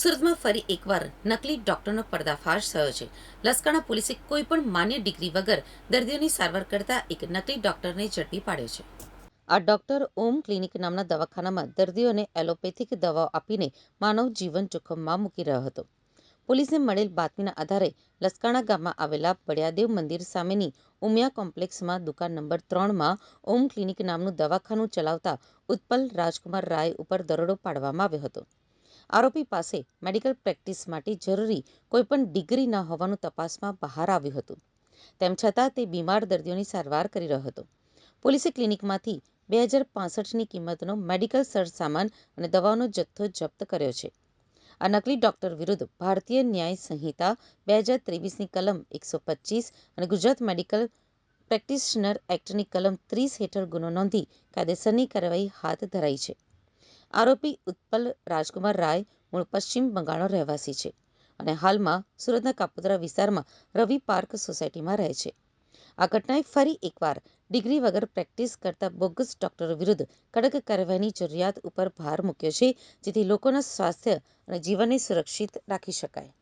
સુરતમાં ફરી એકવાર નકલી ડોક્ટરનો પર્દાફાશ થયો છે. લસકાણા પોલીસે કોઈ પણ માન્ય ડિગ્રી વગર દર્દીઓની સારવાર કરતા એક નકલી ડોક્ટરને ઝડપી પાડ્યો છે. આ ડોક્ટર ઓમ ક્લિનિક નામના દવાખાનામાં દર્દીઓને એલોપેથિક દવાઓ આપીને માનવ જીવન જોખમમાં મૂકી રહ્યો હતો. પોલીસને મળેલ બાતમીના આધારે લસકાણા ગામમાં આવેલા બળિયાદેવ મંદિર સામેની ઉમિયા કોમ્પ્લેક્સમાં દુકાન નંબર ત્રણમાં ઓમ ક્લિનિક નામનું દવાખાનું ચલાવતા ઉત્પલ રાજકુમાર રાય ઉપર દરોડો પાડવામાં આવ્યો હતો. આરોપી પાસે મેડિકલ પ્રેક્ટિસ માટે જરૂરી કોઈપણ ડિગ્રી ન હોવાનું તપાસમાં બહાર આવ્યું હતું. તેમ છતાં તે બીમાર દર્દીઓની સારવાર કરી રહ્યો હતો. પોલીસે ક્લિનિકમાંથી બે હજાર પાસઠની કિંમતનો મેડિકલ સરસામાન અને દવાઓનો જથ્થો જપ્ત કર્યો છે. આ નકલી ડોક્ટર વિરુદ્ધ ભારતીય ન્યાય સંહિતા બે હજાર ત્રેવીસની કલમ એકસો પચીસ અને ગુજરાત મેડિકલ પ્રેક્ટિશનર એક્ટની કલમ ત્રીસ હેઠળ ગુનો નોંધી કાયદેસરની કાર્યવાહી હાથ ધરાઈ છે. આરોપી ઉત્પલ રાજકુમાર રાય મૂળ પશ્ચિમ બંગાળનો રહેવાસી છે અને હાલમાં સુરતના કાપોદ્રા વિસ્તારમાં રવિ પાર્ક સોસાયટીમાં રહે છે. આ ઘટનાએ ફરી એકવાર ડિગ્રી વગર પ્રેક્ટિસ કરતા બોગસ ડોક્ટરો વિરુદ્ધ કડક કાર્યવાહીની જરૂરિયાત ઉપર ભાર મૂક્યો છે, જેથી લોકોના સ્વાસ્થ્ય અને જીવનને સુરક્ષિત રાખી શકાય.